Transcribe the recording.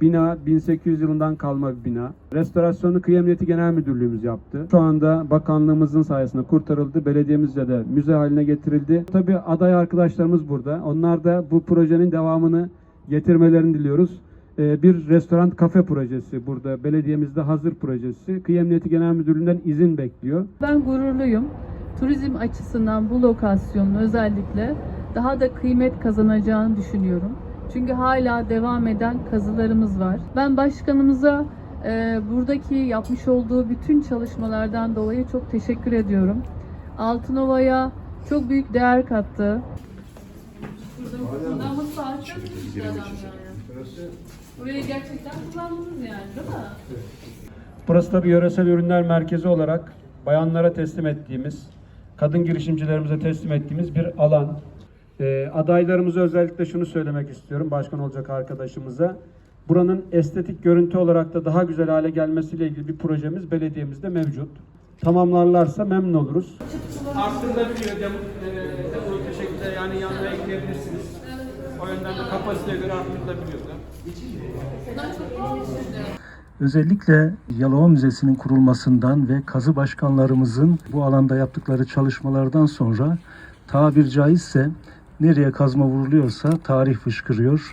Bina 1800 yılından kalma bir bina. Restorasyonu Kıyı Genel Müdürlüğümüz yaptı. Şu anda bakanlığımızın sayesinde kurtarıldı. Belediyemizce de müze haline getirildi. Tabii aday arkadaşlarımız burada. Onlar da bu projenin devamını getirmelerini diliyoruz. Ee, Bir restoran kafe projesi burada. Belediyemizde hazır projesi. Kıyı Genel Müdürlüğü'nden izin bekliyor. Ben gururluyum. Turizm açısından bu lokasyonun özellikle daha da kıymet kazanacağını düşünüyorum. Çünkü hala devam eden kazılarımız var. Ben başkanımıza e, buradaki yapmış olduğu bütün çalışmalardan dolayı çok teşekkür ediyorum. Altınova'ya çok büyük değer kattı. Burada adam yani. Burayı gerçekten kullandınız yani değil mi? Burası tabii yöresel ürünler merkezi olarak bayanlara teslim ettiğimiz, kadın girişimcilerimize teslim ettiğimiz bir alan. Ee, adaylarımıza özellikle şunu söylemek istiyorum başkan olacak arkadaşımıza. Buranın estetik görüntü olarak da daha güzel hale gelmesiyle ilgili bir projemiz belediyemizde mevcut. Tamamlarlarsa memnun oluruz. Arttırılabiliyor dem, e, şekilde yani yanına ekleyebilirsiniz. O yönden de kapasiteye göre arttırılabiliyor da. Özellikle Yalova Müzesi'nin kurulmasından ve kazı başkanlarımızın bu alanda yaptıkları çalışmalardan sonra tabir caizse nereye kazma vuruluyorsa tarih fışkırıyor.